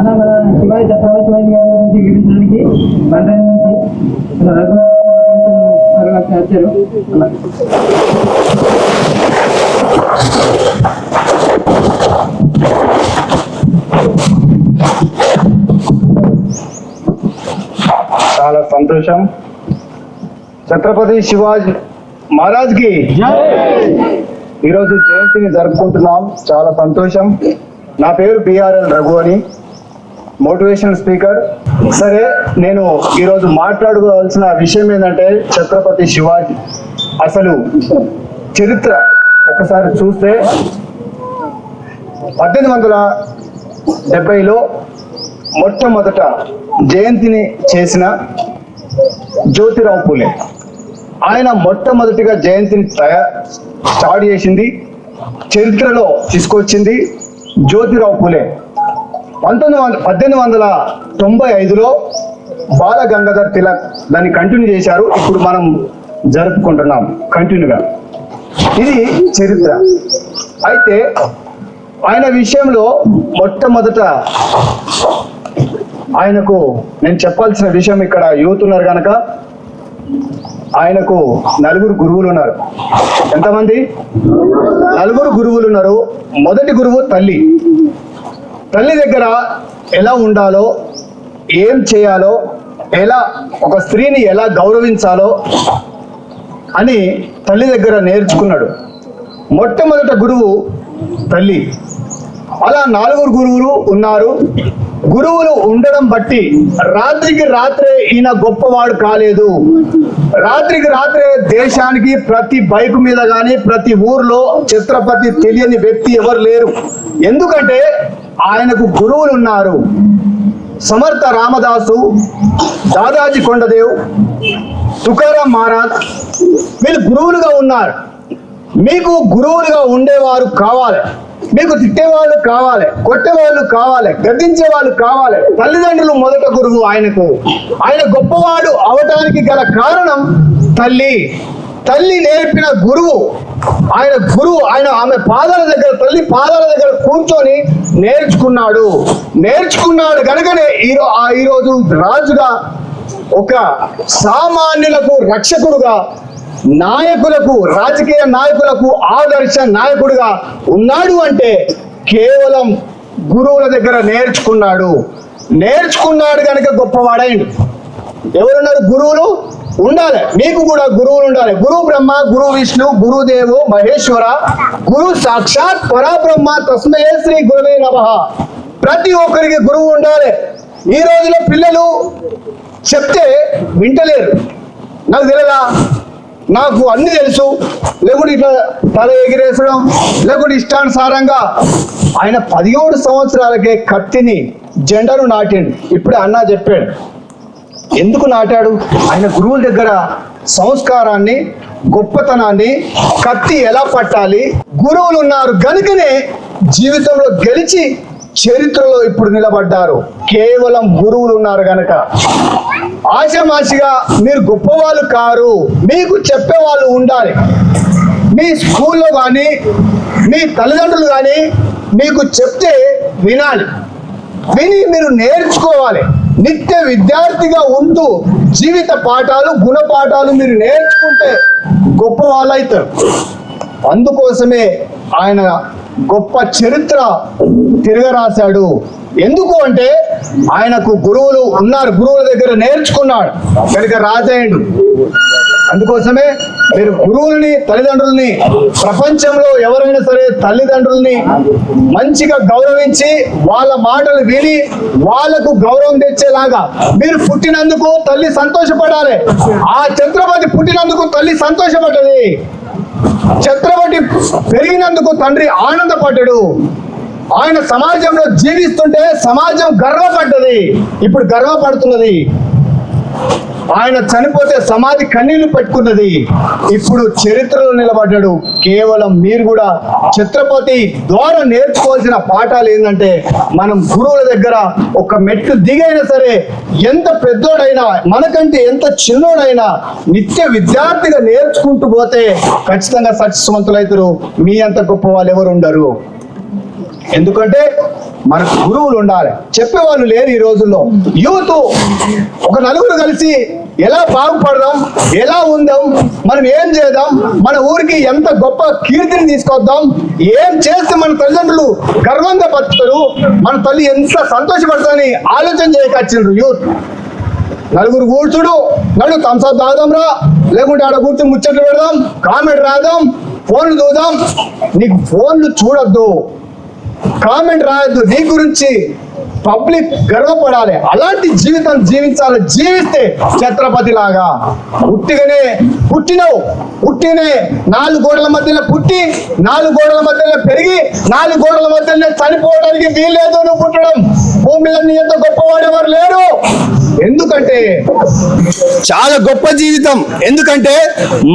అలా మన శివాజీ ఛత్రపతి శివాజీ గారి గురించి వివరించడానికి బండ్రాయి నుంచి. మన రఘునాథ్ గారు వచ్చారు అలా. చాలా సంతోషం. ఛత్రపతి శివాజీ మహారాజ్కి ఈరోజు జయంతిని జరుపుకుంటున్నాం. చాలా సంతోషం. నా పేరు బిఆర్ఎల్ రఘు అని. మోటివేషనల్ స్పీకర్ సరే నేను ఈరోజు మాట్లాడుకోవాల్సిన విషయం ఏంటంటే ఛత్రపతి శివాజీ. అసలు చరిత్ర ఒకసారి చూస్తే పద్దెనిమిది వందల డెబ్బైలో మొట్టమొదట జయంతిని చేసిన జ్యోతిరావు పూలే. ఆయన మొట్టమొదటిగా జయంతిని తయారు స్టార్ట్ చేసింది చరిత్రలో తీసుకొచ్చింది జ్యోతిరావు పూలే. పంతొమ్మిది వందల పద్దెనిమిది వందల తొంభై ఐదులో బాల గంగాధర్ తిలక్ దాన్ని కంటిన్యూ చేశారు. ఇప్పుడు మనం జరుపుకుంటున్నాం కంటిన్యూగా ఇది చరిత్ర. అయితే ఆయన విషయంలో మొట్టమొదట ఆయనకు నేను చెప్పాల్సిన విషయం ఇక్కడ యూత్ ఉన్నారు కనుక ఆయనకు నలుగురు గురువులు ఉన్నారు. ఎంతమంది? నలుగురు గురువులు ఉన్నారు. మొదటి గురువు తల్లి. తల్లి దగ్గర ఎలా ఉండాలో ఏం చేయాలో ఎలా ఒక స్త్రీని ఎలా గౌరవించాలో అని తల్లి దగ్గర నేర్చుకున్నాడు. మొట్టమొదట గురువు తల్లి. అలా నాలుగురు గురువులు ఉన్నారు. గురువులు ఉండడం బట్టి రాత్రికి రాత్రే ఈయన గొప్పవాడు కాలేదు. రాత్రికి రాత్రే దేశానికి ప్రతి బైక్ మీద కానీ ప్రతి ఊర్లో ఛత్రపతి తెలియని వ్యక్తి ఎవరు లేరు. ఎందుకంటే ఆయనకు గురువులు ఉన్నారు. సమర్థ రామదాసు దాదాజీ కొండదేవ్ తుకారాం మహారాజ్ వీళ్ళు గురువులుగా ఉన్నారు. మీకు గురువులుగా ఉండేవారు కావాలి. మీకు తిట్టేవాళ్ళు కావాలి కొట్టేవాళ్ళు కావాలి గద్దించే వాళ్ళు కావాలి. తల్లిదండ్రులు మొదట గురువు ఆయనకు. ఆయన గొప్పవాడు అవటానికి గల కారణం తల్లి. తల్లి నేర్పిన గురువు. ఆయన గురువు ఆయన ఆమె పాదాల దగ్గర తల్లి పాదాల దగ్గర కూర్చొని నేర్చుకున్నాడు. నేర్చుకున్నాడు కనుకనే ఈరో ఆ ఈరోజు రాజుగా ఒక సామాన్యులకు రక్షకుడుగా నాయకులకు రాజకీయ నాయకులకు ఆదర్శ నాయకుడిగా ఉన్నాడు అంటే కేవలం గురువుల దగ్గర నేర్చుకున్నాడు. నేర్చుకున్నాడు కనుక గొప్పవాడైండు. ఎవరున్నారు గురువులు? ఉండాలి. మీకు కూడా గురువులు ఉండాలి. గురు బ్రహ్మ గురు విష్ణు గురుదేవు మహేశ్వర గురు సాక్షాత్ పరాబ్రహ్మ తస్మై శ్రీ గురువే నమ. ప్రతి ఒక్కరికి గురువు ఉండాలి. ఈ రోజులో పిల్లలు చెప్తే వింటలేరు. నాకు తెలియదా నాకు అన్ని తెలుసు. లేకుంటే ఇట్లా తల ఎగిరేసడం లేకుంటే ఇష్టానుసారంగా ఆయన పదిహేడు సంవత్సరాలకే కత్తిని జెండను నాటిండు. ఇప్పుడే అన్నా చెప్పాడు. ఎందుకు నాటాడు? ఆయన గురువుల దగ్గర సంస్కారాన్ని గొప్పతనాన్ని కత్తి ఎలా పట్టాలి? గురువులు ఉన్నారు కనుకనే జీవితంలో గెలిచి చరిత్రలో ఇప్పుడు నిలబడ్డారు. కేవలం గురువులు ఉన్నారు గనక. ఆశమాసిగా మీరు గొప్పవాళ్ళు కారు మీకు చెప్పేవాళ్ళు ఉండాలి. మీ స్కూల్లో కానీ మీ తల్లిదండ్రులు కానీ మీకు చెప్తే వినాలి. విని మీరు నేర్చుకోవాలి. నిత్య విద్యార్థిగా ఉంటూ జీవిత పాఠాలు గుణపాఠాలు మీరు నేర్చుకుంటే గొప్ప వాళ్ళు అవుతారు. అందుకోసమే ఆయన గొప్ప చరిత్ర తిరగరాశాడు. ఎందుకు అంటే ఆయనకు గురువులు ఉన్నారు గురువుల దగ్గర నేర్చుకున్నాడు. కనుక రాజయ్యుడు అందుకోసమే మీరు గురువులని తల్లిదండ్రుల్ని ప్రపంచంలో ఎవరైనా సరే తల్లిదండ్రుల్ని మంచిగా గౌరవించి వాళ్ళ మాటలు విని వాళ్ళకు గౌరవం తెచ్చేలాగా మీరు పుట్టినందుకు తల్లి సంతోషపడాలి. ఆ ఛత్రపతి పుట్టినందుకు తల్లి సంతోషపడ్డది. చక్రవర్తి పెరిగినందుకు తండ్రి ఆనందపడ్డాడు. ఆయన సమాజంలో జీవిస్తుంటే సమాజం గర్వపడ్డది. ఇప్పుడు గర్వపడుతున్నది. ఆయన చనిపోతే సమాధి కన్నీళ్ళు పెట్టుకున్నది. ఇప్పుడు చరిత్రలో నిలబడ్డాడు. కేవలం మీరు కూడా ఛత్రపతి ద్వారా నేర్చుకోవాల్సిన పాఠాలు ఏంటంటే మనం గురువుల దగ్గర ఒక మెట్టు దిగైనా సరే ఎంత పెద్దోడైనా మనకంటే ఎంత చిన్నోడైనా నిత్య విద్యార్థిగా నేర్చుకుంటూ పోతే ఖచ్చితంగా సత్యవంతులైతారు మీ అంత గొప్ప వాళ్ళు ఎవరు ఉండరు ఎందుకంటే మనకు గురువులు ఉండాలి. చెప్పేవాళ్ళు లేరు ఈ రోజుల్లో. యూత్ ఒక నలుగురు కలిసి ఎలా బాగుపడదాం ఎలా ఉందాం మనం ఏం చేద్దాం మన ఊరికి ఎంత గొప్ప కీర్తిని తీసుకొద్దాం ఏం చేస్తే మన తల్లిదండ్రులు గర్వంగా బతుకుతారు మన తల్లి ఎంత సంతోషపడతారని ఆలోచన చేయకొచ్చిండ్రు యూత్. నలుగురు కూర్చుడు నడు థమ్స్అప్ తాగుదాం రా లేకుంటే ఆడ కూర్చొని ముచ్చట్లు పెడదాం కామెంట్ రాద్దాం ఫోన్లు చూద్దాం. నీకు ఫోన్లు చూడొద్దు. కామెంట్ రాయొద్దు. నీ గురించి పబ్లిక్ గర్వపడాలి. అలాంటి జీవితం జీవించాలి. జీవిస్తే ఛత్రపతి లాగా పుట్టిగానే పుట్టినవు. పుట్టినే నాలుగు గోడల మధ్యలో పుట్టి నాలుగు గోడల మధ్యలో పెరిగి నాలుగు గోడల మధ్యలో చనిపోవడానికి వీల్లేదు నువ్వు పుట్టడం. భూమి మీద నీ ఎంత లేరు ఎందుకంటే చాలా గొప్ప జీవితం. ఎందుకంటే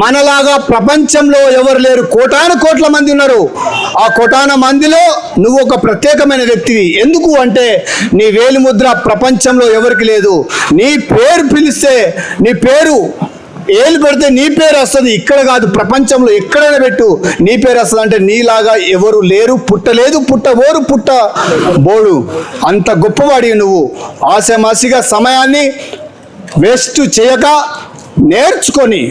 మనలాగా ప్రపంచంలో ఎవరు లేరు? కోటాను కోట్ల మంది ఉన్నారు. ఆ కోటాన మందిలో నువ్వు ఒక ప్రత్యేకమైన వ్యక్తివి. ఎందుకు అంటే నీ వేలిముద్ర ప్రపంచంలో ఎవరికి లేదు? నీ పేరు పిలిస్తే నీ పేరు ఏలు పెడితే నీ పేరు వస్తుంది. ఇక్కడ కాదు ప్రపంచంలో ఎక్కడైనా పెట్టు. నీ పేరు వస్తుంది అంటే నీలాగా ఎవరు లేరు పుట్టలేదు పుట్టబోరు పుట్ట బోడు అంత గొప్పవాడి నువ్వు. ఆశమాసిగా సమయాన్ని వేస్ట్ చేయక నేర్చుకొని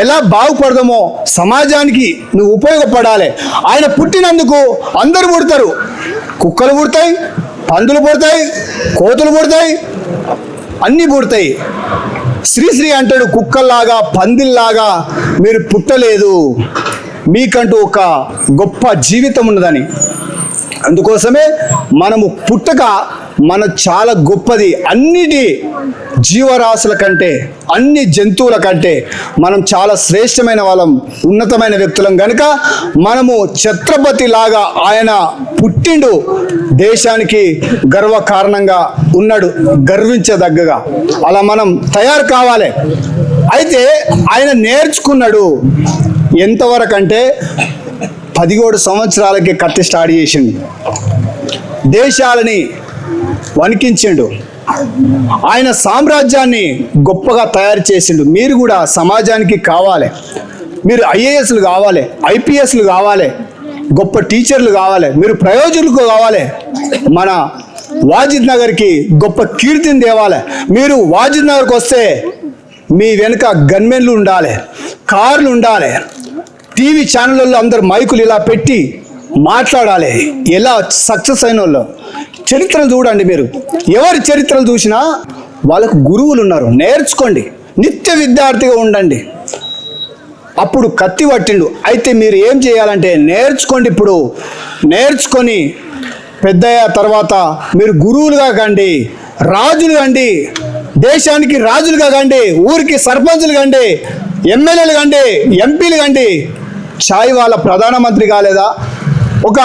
ఎలా బాగుపడదామో సమాజానికి నువ్వు ఉపయోగపడాలి. ఆయన పుట్టినందుకు అందరు పుడతారు. కుక్కలు పుడతాయి పందులు పుడతాయి కోతులు పుడతాయి అన్నీ పుడతాయి. శ్రీశ్రీ అంటాడు కుక్కల్లాగా పందిల్లాగా మీరు పుట్టలేదు. మీకంటూ ఒక గొప్ప జీవితం ఉన్నదని. అందుకోసమే మనము పుట్టక మన చాలా గొప్పది అన్నిటి జీవరాశుల కంటే అన్ని జంతువుల కంటే మనం చాలా శ్రేష్టమైన వాళ్ళం ఉన్నతమైన వ్యక్తులం. కనుక మనము ఛత్రపతి లాగా ఆయన పుట్టిండు దేశానికి గర్వ కారణంగా ఉన్నాడు గర్వించదగ్గగా. అలా మనం తయారు కావాలి. అయితే ఆయన నేర్చుకున్నాడు ఎంతవరకు అంటే పదిహేడు సంవత్సరాలకి కత్తి స్టార్ట్ చేసింది దేశాలని వణికించిండు. ఆయన సామ్రాజ్యాన్ని గొప్పగా తయారు చేసిండు. మీరు కూడా సమాజానికి కావాలి. మీరు ఐఏఎస్లు కావాలి ఐపీఎస్లు కావాలి గొప్ప టీచర్లు కావాలి మీరు ప్రయోజకులు కావాలి. మన వాజిద్ నగర్కి గొప్ప కీర్తిని తేవాలి. మీరు వాజిద్ నగర్కి వస్తే మీ వెనుక గన్మెన్లు ఉండాలి కార్లు ఉండాలి. టీవీ ఛానళ్ళల్లో అందరు మైకులు ఇలా పెట్టి మాట్లాడాలి. ఎలా సక్సెస్ అయిన వాళ్ళు చరిత్రను చూడండి మీరు. ఎవరి చరిత్రలు చూసినా వాళ్ళకు గురువులు ఉన్నారు. నేర్చుకోండి. నిత్య విద్యార్థిగా ఉండండి. అప్పుడు కత్తి పట్టిండు. అయితే మీరు ఏం చేయాలంటే నేర్చుకోండి ఇప్పుడు. నేర్చుకొని పెద్దయ్య తర్వాత మీరు గురువులుగా కండి. రాజులు కండి. దేశానికి రాజులుగా కండి. ఊరికి సర్పంచులు కండి. ఎమ్మెల్యేలు కండి. ఎంపీలు కండి. చాయ్ వాళ్ళ ప్రధానమంత్రి కాలేదా? ఒక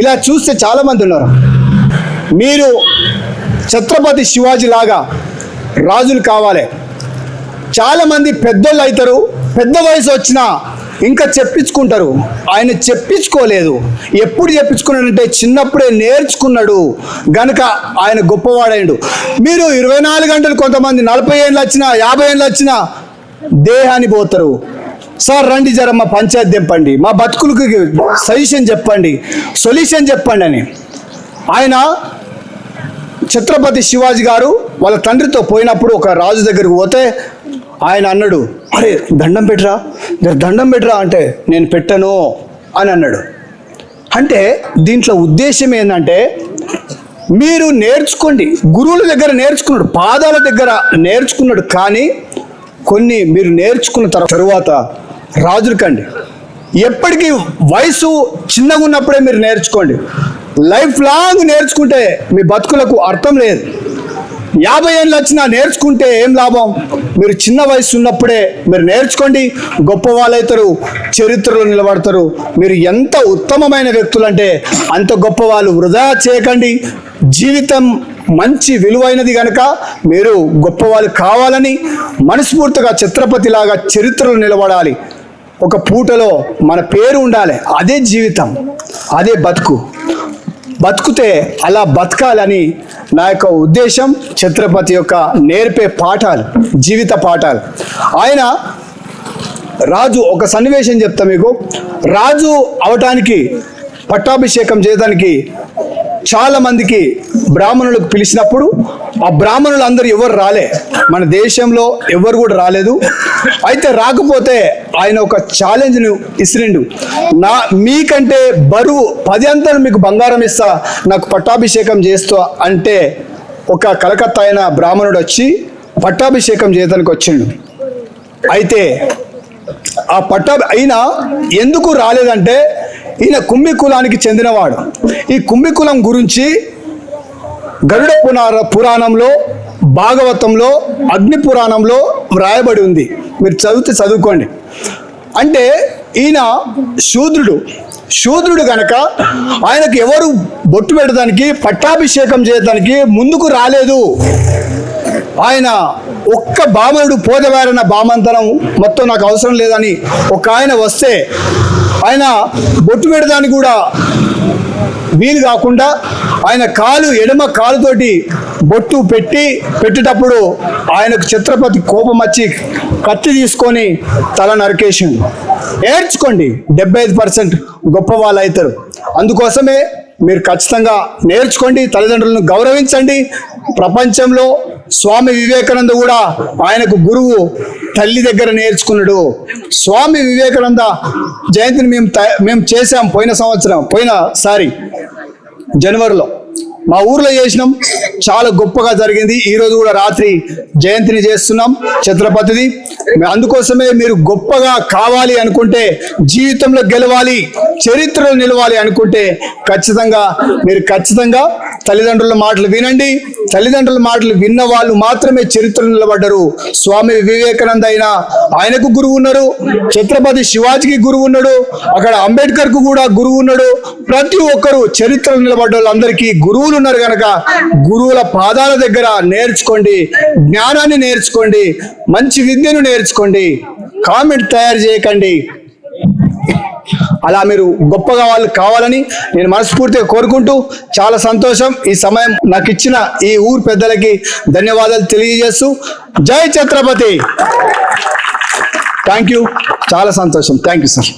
ఇలా చూస్తే చాలామంది ఉన్నారు. మీరు ఛత్రపతి శివాజీ లాగా రాజులు కావాలి. చాలామంది పెద్దోళ్ళు అవుతారు పెద్ద వయసు వచ్చినా ఇంకా చెప్పించుకుంటారు. ఆయన చెప్పించుకోలేదు. ఎప్పుడు చెప్పించుకున్నాడంటే చిన్నప్పుడే నేర్చుకున్నాడు. గనుక ఆయన గొప్పవాడైండు. మీరు ఇరవై నాలుగు గంటలు కొంతమంది నలభై ఏళ్ళు వచ్చినా యాభై ఏళ్ళు వచ్చినా దేహాన్ని పోతారు. సార్ రండి జర మా పంచాయతీ దింపండి మా బతుకులకి సజెషన్ చెప్పండి. సొల్యూషన్ చెప్పండి అని. ఆయన ఛత్రపతి శివాజీ గారు వాళ్ళ తండ్రితో పోయినప్పుడు ఒక రాజు దగ్గరికి పోతే ఆయన అన్నాడు అరే దండం పెట్టరా? మీరు దండం పెట్టరా అంటే నేను పెట్టను అని అన్నాడు. అంటే దీంట్లో ఉద్దేశం ఏంటంటే మీరు నేర్చుకోండి. గురువుల దగ్గర నేర్చుకున్నాడు పాదాల దగ్గర నేర్చుకున్నాడు కానీ కొన్ని మీరు నేర్చుకున్న తర్వాత రాజులకండి ఎప్పటికీ వయసు చిన్నగా ఉన్నప్పుడే మీరు నేర్చుకోండి. లైఫ్ లాంగ్ నేర్చుకుంటే మీ బతుకులకు అర్థం లేదు. యాభై ఏళ్ళు వచ్చినా నేర్చుకుంటే ఏం లాభం? మీరు చిన్న వయసు ఉన్నప్పుడే మీరు నేర్చుకోండి. గొప్ప వాళ్ళైతారు చరిత్రలో నిలబడతారు. మీరు ఎంత ఉత్తమమైన వ్యక్తులు అంటే అంత గొప్ప వాళ్ళు వృధా చేయకండి. జీవితం మంచి విలువైనది కనుక మీరు గొప్పవాళ్ళు కావాలని మనస్ఫూర్తిగా ఛత్రపతిలాగా చరిత్రలు చరిత్రలో నిలబడాలి. ఒక పూటలో మన పేరు ఉండాలి. అదే జీవితం అదే బతుకు. బతుకుతే అలా బతకాలని నా యొక్క ఉద్దేశం ఛత్రపతి యొక్క నేర్పే పాఠాలు జీవిత పాఠాలు. ఆయన రాజు ఒక సన్నివేశం చెప్తా మీకు. రాజు అవటానికి పట్టాభిషేకం చేయడానికి చాలా మందికి బ్రాహ్మణులకు పిలిచినప్పుడు ఆ బ్రాహ్మణులు అందరూ ఎవరు రాలే. మన దేశంలో ఎవరు కూడా రాలేదు. అయితే రాకపోతే ఆయన ఒక ఛాలెంజ్ను ఇసిరిండు. నా మీకంటే బరువు పది అంతలు మీకు బంగారం ఇస్తా నాకు పట్టాభిషేకం చేస్తా అంటే ఒక కలకత్తా అయిన బ్రాహ్మణుడు వచ్చి పట్టాభిషేకం చేయడానికి వచ్చిండు. అయితే ఆ పట్టా అయినా ఎందుకు రాలేదంటే ఈయన కుంభి కులానికి చెందినవాడు. ఈ కుంభి కులం గురించి గరుడ పురాణంలో భాగవతంలో అగ్ని పురాణంలో వ్రాయబడి ఉంది. మీరు చదివితే చదువుకోండి. అంటే ఈయన శూద్రుడు. శూద్రుడు గనక ఆయనకు ఎవరు బొట్టు పెట్టడానికి పట్టాభిషేకం చేయడానికి ముందుకు రాలేదు. ఆయన ఒక్క బామనుడు పోదవారన్న బామంతరం మొత్తం నాకు అవసరం లేదని ఒక ఆయన వస్తే ఆయన బొట్టు పెడదానికి కూడా వీలు కాకుండా ఆయన కాలు ఎడమ కాలుతోటి బొట్టు పెట్టి పెట్టేటప్పుడు ఆయనకు ఛత్రపతి కోపం వచ్చి కత్తి తీసుకొని తల నరికేసిండు. నేర్చుకోండి డెబ్బై ఐదు పర్సెంట్ గొప్ప వాళ్ళు అవుతారు. అందుకోసమే మీరు ఖచ్చితంగా నేర్చుకోండి తల్లిదండ్రులను గౌరవించండి. ప్రపంచంలో స్వామి వివేకానంద కూడా ఆయనకు గురువు తల్లి దగ్గర నేర్చుకున్నాడు. స్వామి వివేకానంద జయంతిని మేము త- మేము చేసాం పోయిన సంవత్సరం పోయినసారి జనవరిలో. మా ఊర్లో చేసినాం. చాలా గొప్పగా జరిగింది. ఈరోజు కూడా రాత్రి జయంతిని చేస్తున్నాం. ఛత్రపతిది అందుకోసమే మీరు గొప్పగా కావాలి అనుకుంటే జీవితంలో గెలవాలి చరిత్రలో నిలవాలి అనుకుంటే ఖచ్చితంగా మీరు ఖచ్చితంగా తల్లిదండ్రుల మాటలు వినండి. తల్లిదండ్రుల మాటలు విన్న వాళ్ళు మాత్రమే చరిత్ర నిలబడ్డరు. స్వామి వివేకానంద అయినా ఆయనకు గురువు ఉన్నారు ఛత్రపతి శివాజీకి గురువు ఉన్నాడు. అక్కడ అంబేద్కర్కు కూడా గురువు ఉన్నాడు. ప్రతి ఒక్కరు చరిత్ర నిలబడ్డ వాళ్ళందరికీ గురువులు ఉన్నారు కనుక గురువుల పాదాల దగ్గర నేర్చుకోండి. జ్ఞానాన్ని నేర్చుకోండి. మంచి విద్యను నేర్చుకోండి. కామెంట్ తయారు చేయకండి. అలా మీరు గొప్పగా వాళ్ళు కావాలని నేను మనస్ఫూర్తిగా కోరుకుంటూ చాలా సంతోషం ఈ సమయం నాకు ఇచ్చిన ఈ ఊరు పెద్దలకి ధన్యవాదాలు తెలియజేస్తూ జై ఛత్రపతి. థ్యాంక్ యూ చాలా సంతోషం. Thank you sir